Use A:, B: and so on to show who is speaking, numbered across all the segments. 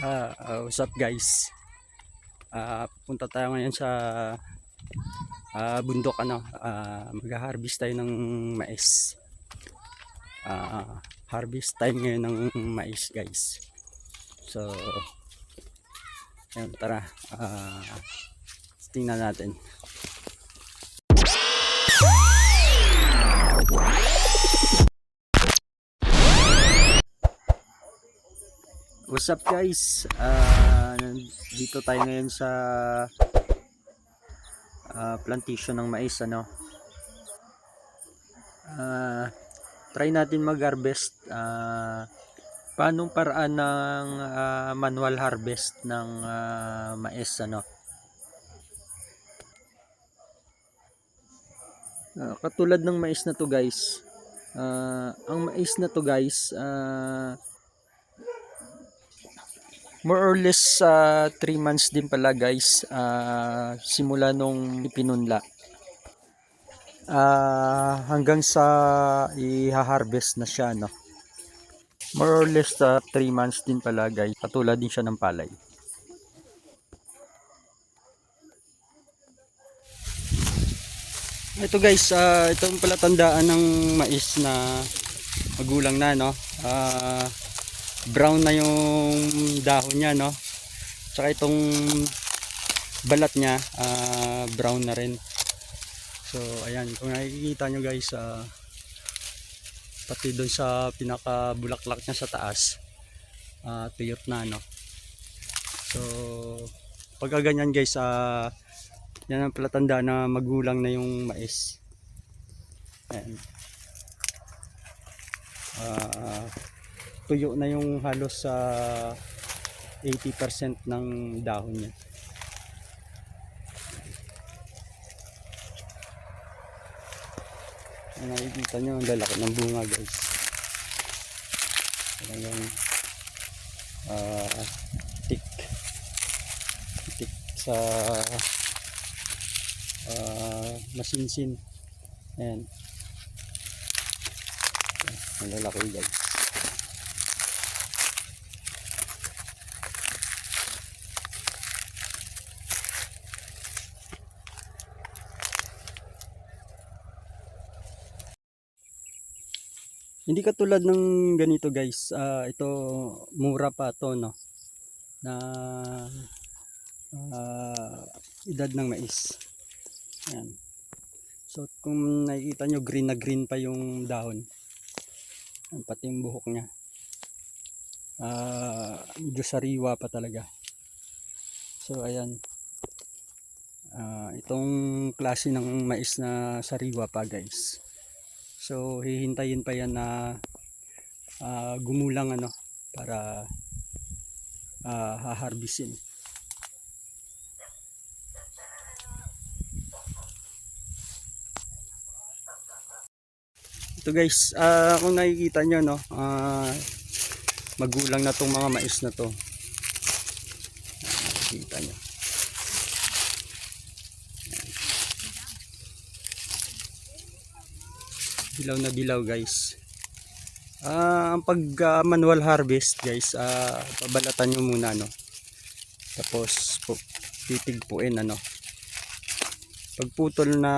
A: Ah, uh, what's up guys? Ah, punta tayo ngayon sa ah, bundok ano, ah, mag-harvest tayo ng mais. Ah, harvest time ngayon ng mais, guys. So, ayun, tara. Ah, tingnan natin. What's up guys? Ah, dito tayo ngayon sa ah, plantation ng mais ano. Ah, try natin mag-harvest ah paanong paraan ng ah, manual harvest ng ah, mais ano. Ah, katulad ng mais na to guys. ah, ang mais na to guys, ah more or less sa 3 months din pala guys ah, simula nung ipinunla. Ah, hanggang sa i-harvest na siya no? More or less sa 3 months din pala guys. Katulad din siya ng palay. Ito guys ah, itong pala tandaan ng mais na magulang na no? Ah brown na yung dahon niya no? Tsaka itong balat niya ah, brown na rin. So ayan kung nakikita nyo guys ah, pati doon sa pinaka bulaklak niya sa taas ah, tuyot na no? So pagka ganyan guys ah, yan ang palatanda na magulang na yung mais. Ayan. Ah tuyo na yung halos sa 80% ng dahon niya. Ang nakikita nyo, ang lalaki ng bunga guys. Ayan, uh, tik. Tik sa uh, masinsin. Ayan. Ang lalaki guys. Hindi katulad ng ganito guys. Ah, ito mura pa to no. Na ah, edad ng mais. Ayan. So kung nakikita nyo green na green pa yung dahon. Ayan, pati yung buhok niya. Ah, medyo sariwa pa talaga. So ayan. Ah, itong klase ng mais na sariwa pa guys. So hihintayin pa yan na ah, gumulang ano para uh, haharbisin. Ito guys, ah, kung nakikita nyo no, ah, magulang na tong mga mais na to. Nakikita nyo. Dilaw na dilaw guys. Ah ang pag ah, manual harvest guys ah pabalatan nyo muna no tapos po, titigpuin ano. Pag putol na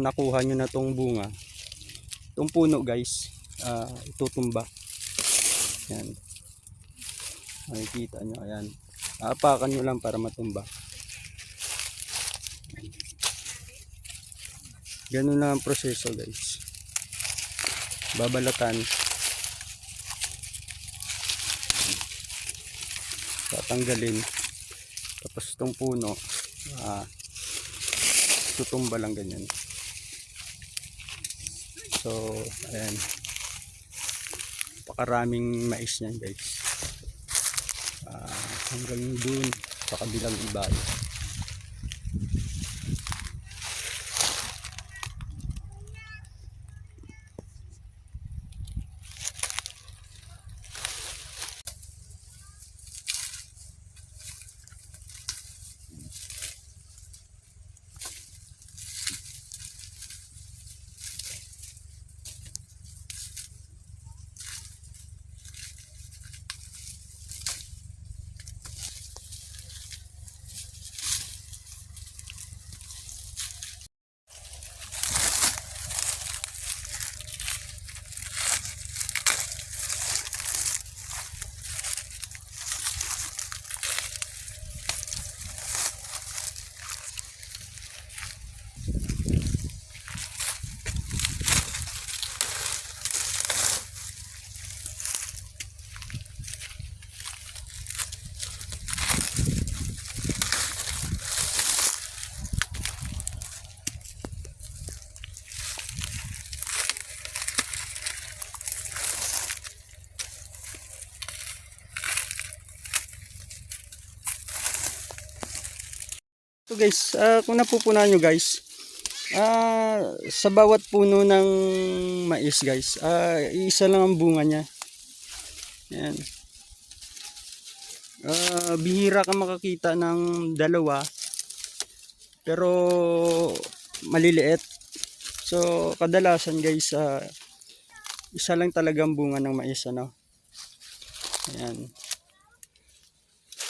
A: nakuha nyo na tong bunga tong puno guys ah itutumba. Yan. Makikita nyo ayan. Aapakan nyo lang para matumba. Ganun lang ang proseso guys babalatan. Tatanggalin. Tapos itong puno ah, tutumba lang ganyan. So ayan. Pakaraming mais niyan guys. Ah, hanggang dun sa kabilang ibayo guys, ah, kung napupunan nyo guys, ah, sa bawat puno ng mais guys, ah, isa lang ang bunga niya. Yan. Ah, bihira ka makakita ng dalawa, pero maliliit. So, kadalasan guys, ah, isa lang talagang bunga ng mais, ano. Ayan.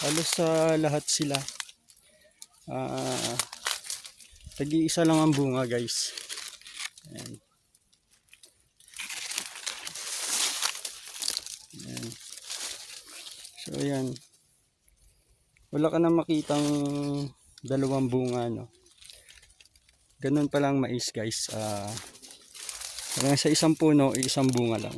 A: Halos sa lahat sila. Ah, tagi-isa lang ang bunga, guys. Ayan. Ayan. So, ayan. Wala ka na makitang dalawang bunga, no. Ganun pa lang mais, guys. Ah, hanggang sa isang puno, isang bunga lang.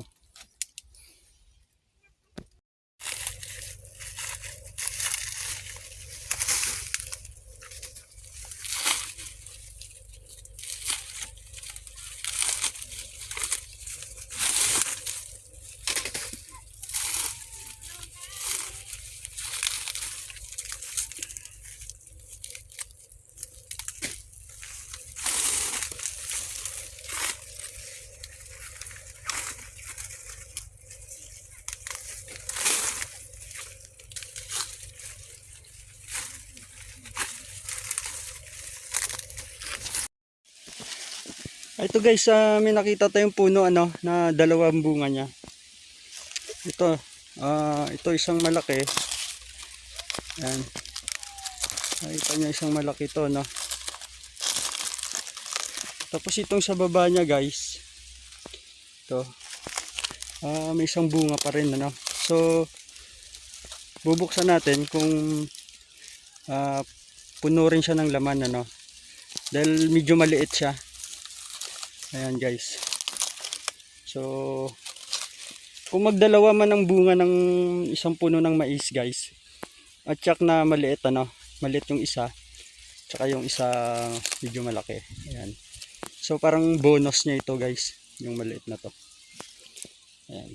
A: Ito guys, ah, may nakita tayong puno ano na dalawang bunga niya. Ito, ah, ito isang malaki. Yan. Nakita niyo isang malaki to, no. Tapos itong sa baba niya, guys. Ito. Ah, may isang bunga pa rin, ano. So bubuksan natin kung ah, puno rin siya ng laman, ano. Dahil medyo maliit siya. Ayan guys. So, kung magdalawa man ang bunga ng isang puno ng mais guys, at tsak na maliit ano, maliit yung isa, tsaka yung isa medyo malaki. Ayan. So, parang bonus niya ito guys, yung maliit na to. Ayan.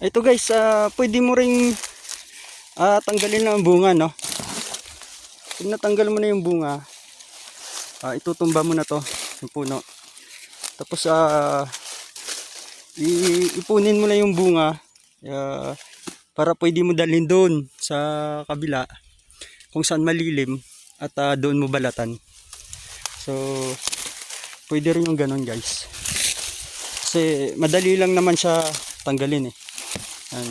A: Ito guys, ah, pwede mo ring ah, tanggalin na ang bunga, no? Pag natanggal mo na yung bunga, ah, itutumba mo na to, yung puno. Tapos, i- ipunin mo na yung bunga ah, para pwede mo dalhin doon sa kabila kung saan malilim at ah, doon mo balatan. So, pwede rin yung ganun guys. Kasi madali lang naman siya tanggalin eh. Yan.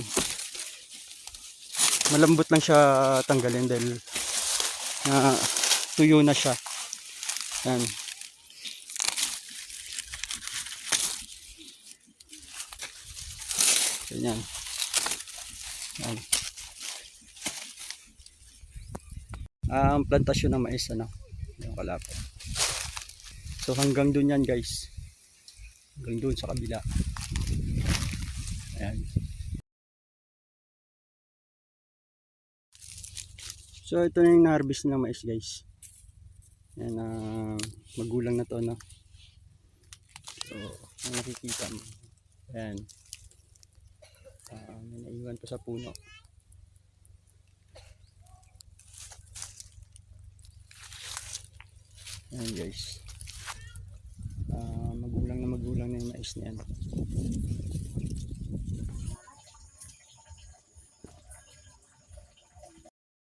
A: Malambot lang siya tanggalin dahil na tuyo na siya. Yan. Ganyan. Yan. Ah, ang plantasyon ng mais ano. Yung kalapit. So hanggang doon yan guys. Hanggang doon sa kabila. Ayan. So ito na yung na-harvest ng mais guys. Yan ah, magulang na to no. So ang nakikita mo. Ayan. Ah, may naiwan pa sa puno. Ayan guys. Um, mais na yan.